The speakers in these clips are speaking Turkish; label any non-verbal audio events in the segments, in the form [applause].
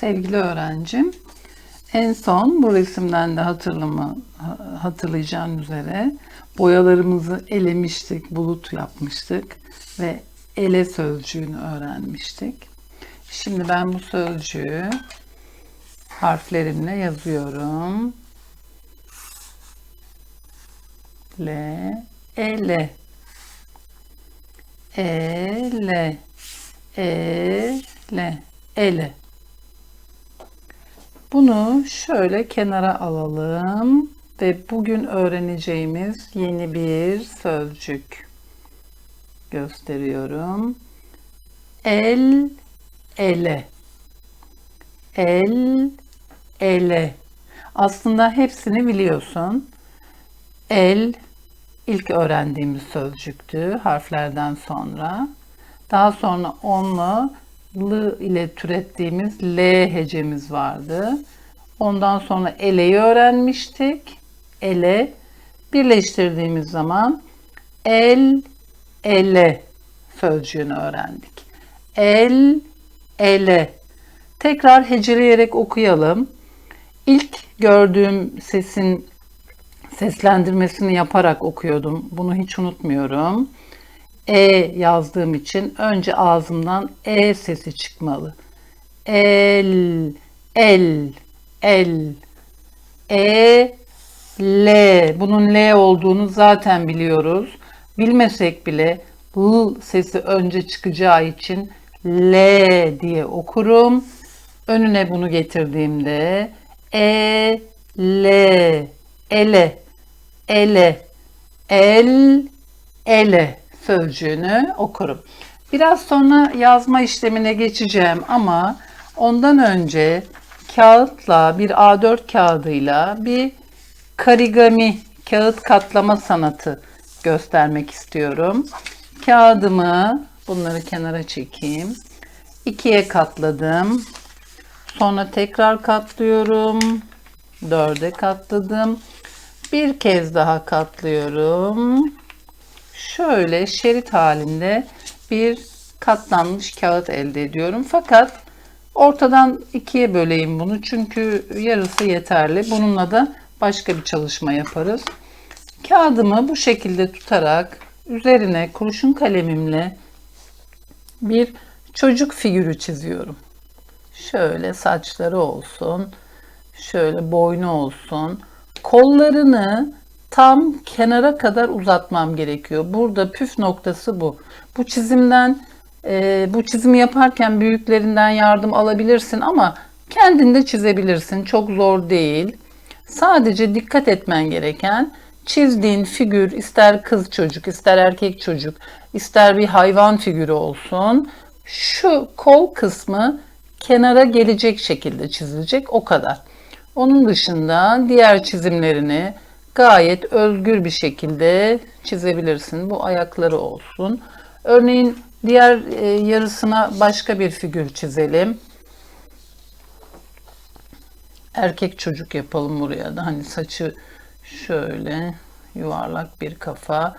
Sevgili öğrencim, en son bu resimden de hatırlama, hatırlayacağın üzere boyalarımızı elemiştik, bulut yapmıştık ve ele sözcüğünü öğrenmiştik. Şimdi ben bu sözcüğü harflerimle yazıyorum. L, ele, ele, ele, ele. Bunu şöyle kenara alalım ve bugün öğreneceğimiz yeni bir sözcük gösteriyorum. El ele. El ele. Aslında hepsini biliyorsun. El ilk öğrendiğimiz sözcüktü harflerden sonra. Daha sonra onunla l ile türettiğimiz l hecemiz vardı. Ondan sonra eleyi öğrenmiştik. Ele birleştirdiğimiz zaman el ele sözcüğünü öğrendik. El ele. Tekrar heceleyerek okuyalım. İlk gördüğüm sesin seslendirmesini yaparak okuyordum. Bunu hiç unutmuyorum. E yazdığım için önce ağzımdan E sesi çıkmalı. El, el, el. E, L. Bunun L olduğunu zaten biliyoruz. Bilmesek bile L sesi önce çıkacağı için L diye okurum. Önüne bunu getirdiğimde E, L, ele, ele, el, ele sözcüğünü okurum. Biraz sonra yazma işlemine geçeceğim ama ondan önce kağıtla bir A4 kağıdıyla bir karigami kağıt katlama sanatı göstermek istiyorum. Kağıdımı bunları kenara çekeyim. İkiye katladım. Sonra tekrar katlıyorum. Dörde katladım. Bir kez daha katlıyorum şöyle şerit halinde bir katlanmış kağıt elde ediyorum. Fakat ortadan ikiye böleyim bunu çünkü yarısı yeterli. Bununla da başka bir çalışma yaparız. Kağıdımı bu şekilde tutarak üzerine kurşun kalemimle bir çocuk figürü çiziyorum. Şöyle saçları olsun, şöyle boynu olsun. Kollarını tam kenara kadar uzatmam gerekiyor. Burada püf noktası bu. Bu çizimden e, bu çizimi yaparken büyüklerinden yardım alabilirsin ama kendin de çizebilirsin. Çok zor değil. Sadece dikkat etmen gereken çizdiğin figür ister kız çocuk, ister erkek çocuk, ister bir hayvan figürü olsun. Şu kol kısmı kenara gelecek şekilde çizilecek o kadar. Onun dışında diğer çizimlerini gayet özgür bir şekilde çizebilirsin. Bu ayakları olsun. Örneğin diğer e, yarısına başka bir figür çizelim. Erkek çocuk yapalım buraya da. Hani saçı şöyle yuvarlak bir kafa,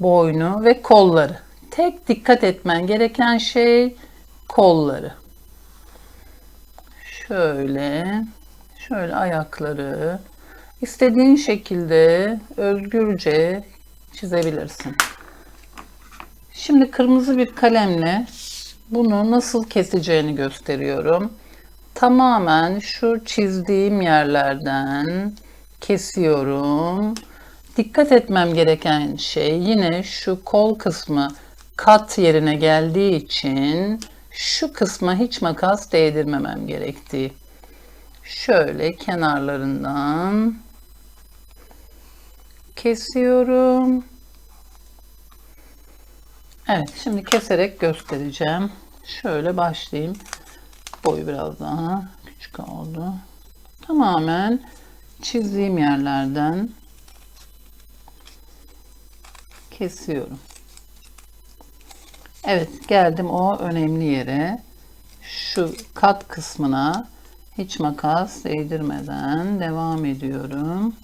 boynu ve kolları. Tek dikkat etmen gereken şey kolları. Şöyle, şöyle ayakları, İstediğin şekilde özgürce çizebilirsin. Şimdi kırmızı bir kalemle bunu nasıl keseceğini gösteriyorum. Tamamen şu çizdiğim yerlerden kesiyorum. Dikkat etmem gereken şey yine şu kol kısmı kat yerine geldiği için şu kısma hiç makas değdirmemem gerektiği. Şöyle kenarlarından kesiyorum. Evet şimdi keserek göstereceğim. Şöyle başlayayım. Boyu biraz daha küçük oldu. Tamamen çizdiğim yerlerden kesiyorum. Evet geldim o önemli yere. Şu kat kısmına hiç makas değdirmeden devam ediyorum.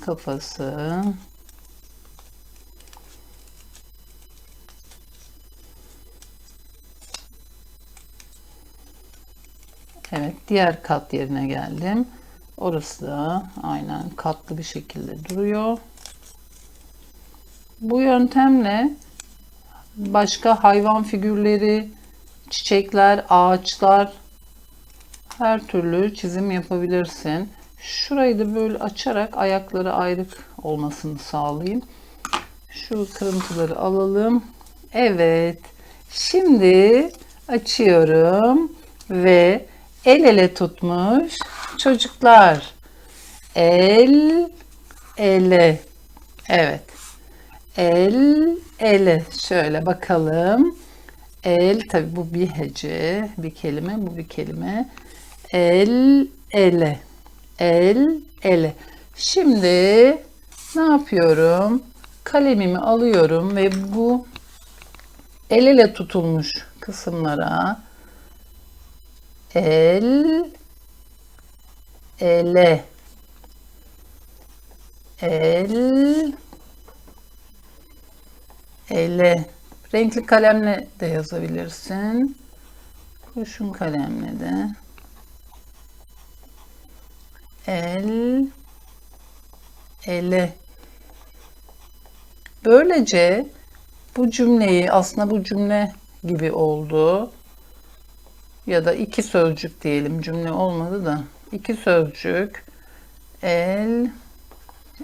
kafası Evet diğer kat yerine geldim. Orası da aynen katlı bir şekilde duruyor. Bu yöntemle başka hayvan figürleri, çiçekler, ağaçlar her türlü çizim yapabilirsin. Şurayı da böyle açarak ayakları ayrık olmasını sağlayayım. Şu kırıntıları alalım. Evet. Şimdi açıyorum ve el ele tutmuş çocuklar. El ele. Evet. El ele. Şöyle bakalım. El tabi bu bir hece, bir kelime, bu bir kelime. El ele. El ele. Şimdi ne yapıyorum? Kalemimi alıyorum ve bu el ele tutulmuş kısımlara el ele el ele renkli kalemle de yazabilirsin kurşun kalemle de el ele böylece bu cümleyi aslında bu cümle gibi oldu. Ya da iki sözcük diyelim cümle olmadı da. İki sözcük el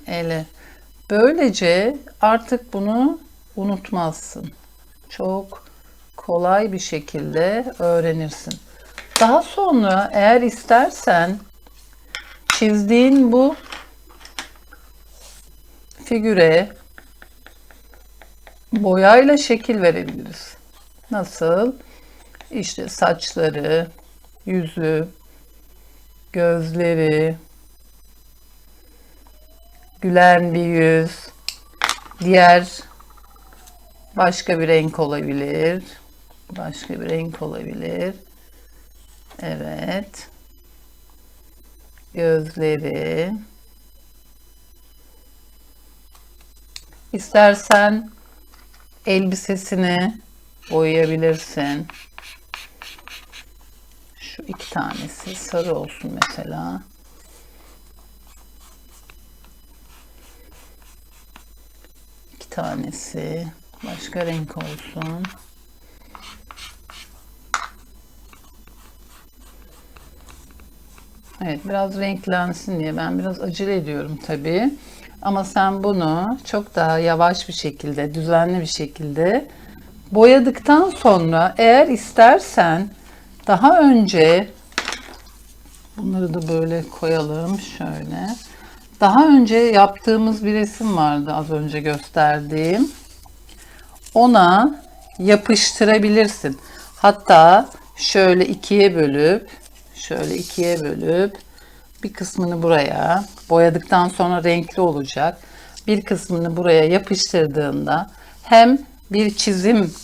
ele böylece artık bunu unutmazsın. Çok kolay bir şekilde öğrenirsin. Daha sonra eğer istersen çizdiğin bu figüre boyayla şekil verebiliriz. Nasıl? İşte saçları, yüzü, gözleri, gülen bir yüz, diğer başka bir renk olabilir. Başka bir renk olabilir. Evet. Gözleri. İstersen elbisesini boyayabilirsin. Şu iki tanesi sarı olsun mesela. İki tanesi başka renk olsun. Evet biraz renklensin diye ben biraz acele ediyorum tabii. Ama sen bunu çok daha yavaş bir şekilde, düzenli bir şekilde boyadıktan sonra eğer istersen daha önce bunları da böyle koyalım şöyle. Daha önce yaptığımız bir resim vardı az önce gösterdiğim. Ona yapıştırabilirsin. Hatta şöyle ikiye bölüp şöyle ikiye bölüp bir kısmını buraya boyadıktan sonra renkli olacak. Bir kısmını buraya yapıştırdığında hem bir çizim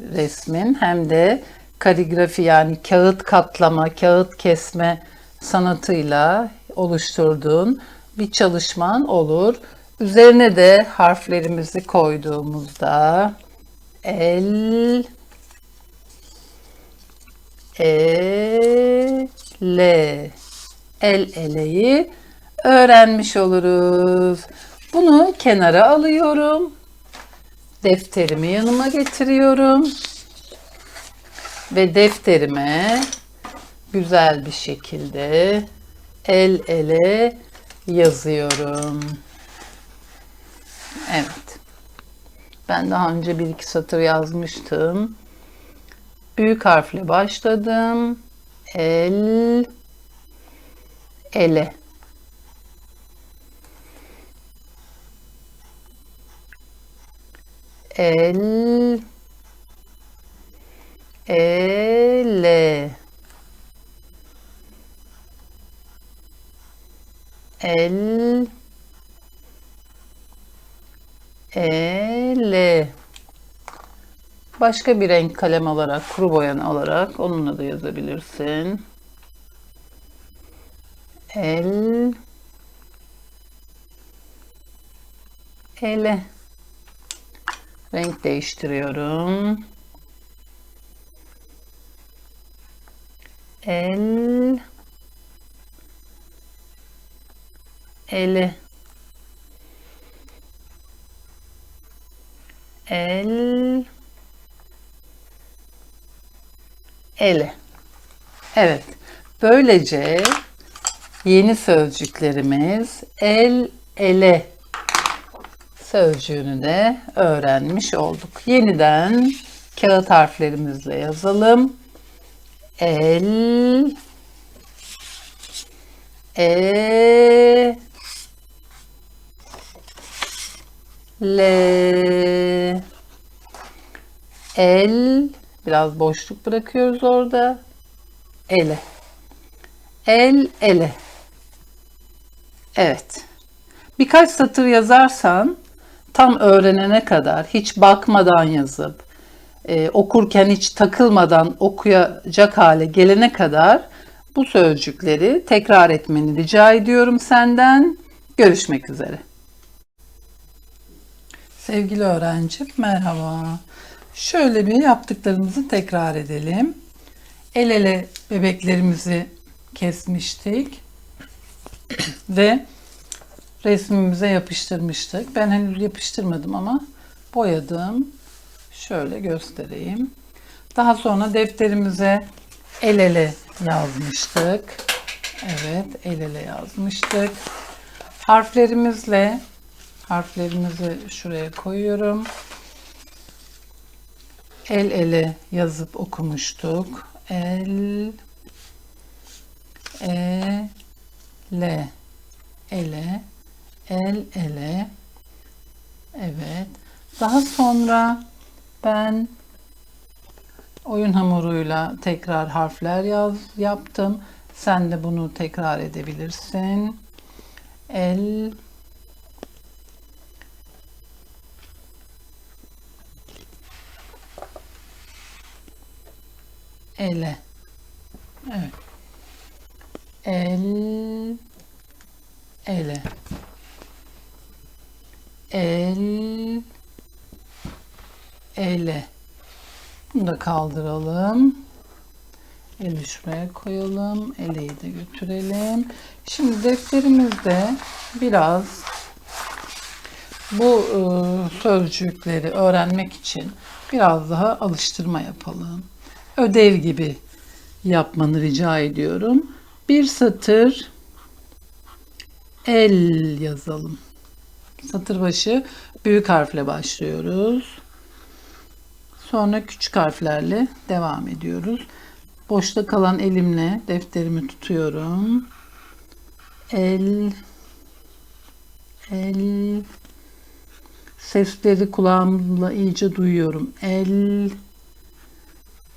resmin hem de kaligrafi yani kağıt katlama, kağıt kesme sanatıyla oluşturduğun bir çalışman olur. Üzerine de harflerimizi koyduğumuzda el e L el eleyi öğrenmiş oluruz. Bunu kenara alıyorum. Defterimi yanıma getiriyorum. Ve defterime güzel bir şekilde el ele yazıyorum. Evet. Ben daha önce bir iki satır yazmıştım. Büyük harfle başladım. El ele. El ele el ele Başka bir renk kalem alarak, kuru boyan alarak onunla da yazabilirsin. El. Ele. Renk değiştiriyorum. El. Eli el. Ele. Evet. Böylece yeni sözcüklerimiz el ele sözcüğünü de öğrenmiş olduk. Yeniden kağıt harflerimizle yazalım. El e le el biraz boşluk bırakıyoruz orada. Ele. El ele. Evet. Birkaç satır yazarsan tam öğrenene kadar hiç bakmadan yazıp e, okurken hiç takılmadan okuyacak hale gelene kadar bu sözcükleri tekrar etmeni rica ediyorum senden. Görüşmek üzere. Sevgili öğrencim merhaba. Şöyle bir yaptıklarımızı tekrar edelim. El ele bebeklerimizi kesmiştik [clears throat] ve resmimize yapıştırmıştık. Ben henüz yapıştırmadım ama boyadım. Şöyle göstereyim. Daha sonra defterimize el ele yazmıştık. Evet, el ele yazmıştık. Harflerimizle harflerimizi şuraya koyuyorum. El ele yazıp okumuştuk. El e le ele el ele. Evet. Daha sonra ben oyun hamuruyla tekrar harfler yaz yaptım. Sen de bunu tekrar edebilirsin. El ele. Evet. El ele. El ele. Bunu da kaldıralım. Eli şuraya koyalım. Eleyi de götürelim. Şimdi defterimizde biraz bu e, sözcükleri öğrenmek için biraz daha alıştırma yapalım ödev gibi yapmanı rica ediyorum bir satır el yazalım. Satır başı büyük harfle başlıyoruz. Sonra küçük harflerle devam ediyoruz. Boşta kalan elimle defterimi tutuyorum. El el sesleri kulağımla iyice duyuyorum. El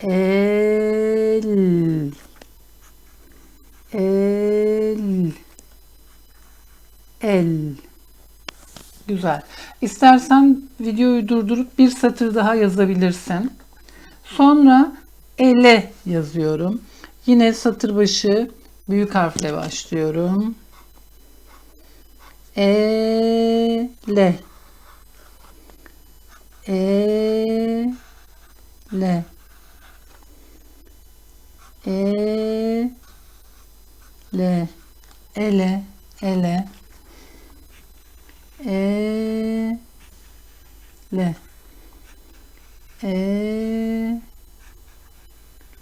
el. El. El güzel. İstersen videoyu durdurup bir satır daha yazabilirsin. Sonra ele yazıyorum. Yine satır başı büyük harfle başlıyorum. Ele. Ele e le ele ele e le e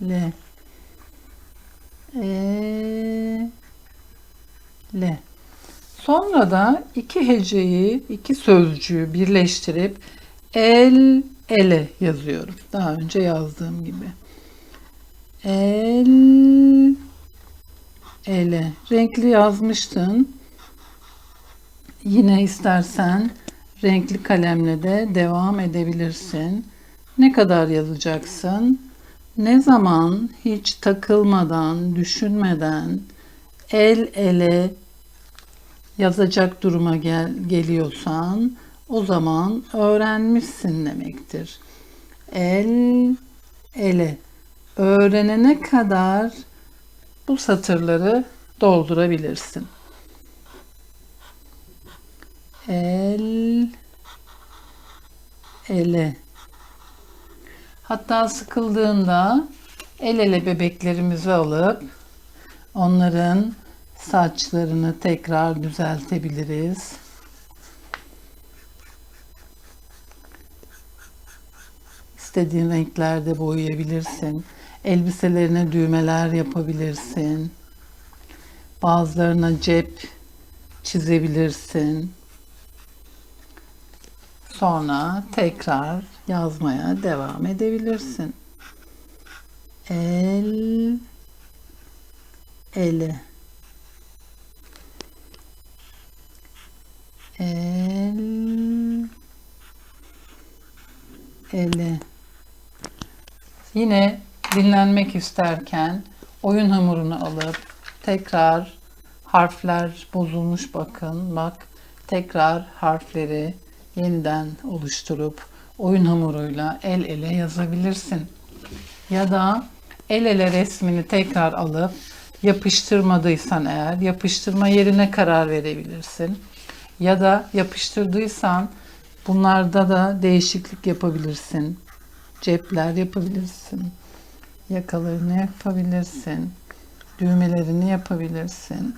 le e le sonra da iki heceyi iki sözcüğü birleştirip el ele yazıyorum. Daha önce yazdığım gibi el ele. Renkli yazmıştın. Yine istersen renkli kalemle de devam edebilirsin. Ne kadar yazacaksın? Ne zaman hiç takılmadan düşünmeden el ele yazacak duruma gel geliyorsan o zaman öğrenmişsin demektir. El ele öğrenene kadar bu satırları doldurabilirsin. El ele Hatta sıkıldığında el ele bebeklerimizi alıp onların Saçlarını tekrar düzeltebiliriz. İstediğin renklerde boyayabilirsin. Elbiselerine düğmeler yapabilirsin. Bazılarına cep çizebilirsin. Sonra tekrar yazmaya devam edebilirsin. El ele el ele Yine dinlenmek isterken oyun hamurunu alıp tekrar harfler bozulmuş bakın bak tekrar harfleri yeniden oluşturup oyun hamuruyla el ele yazabilirsin. Ya da el ele resmini tekrar alıp yapıştırmadıysan eğer yapıştırma yerine karar verebilirsin. Ya da yapıştırdıysan bunlarda da değişiklik yapabilirsin. Cepler yapabilirsin. Yakalarını yapabilirsin. Düğmelerini yapabilirsin.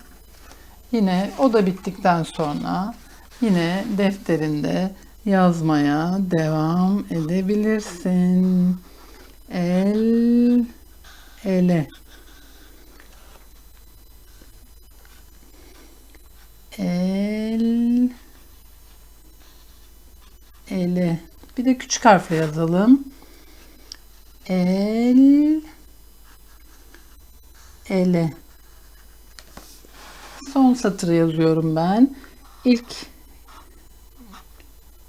Yine o da bittikten sonra yine defterinde yazmaya devam edebilirsin. El ele el ele bir de küçük harfle yazalım. El ele son satırı yazıyorum ben. İlk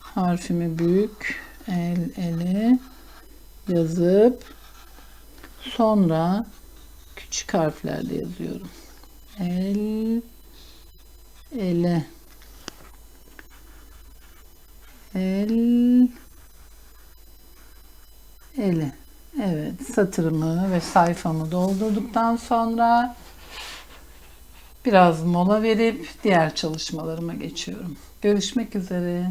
harfimi büyük el ele yazıp sonra küçük harflerle yazıyorum. El ele el ele Evet satırımı ve sayfamı doldurduktan sonra biraz mola verip diğer çalışmalarıma geçiyorum. Görüşmek üzere.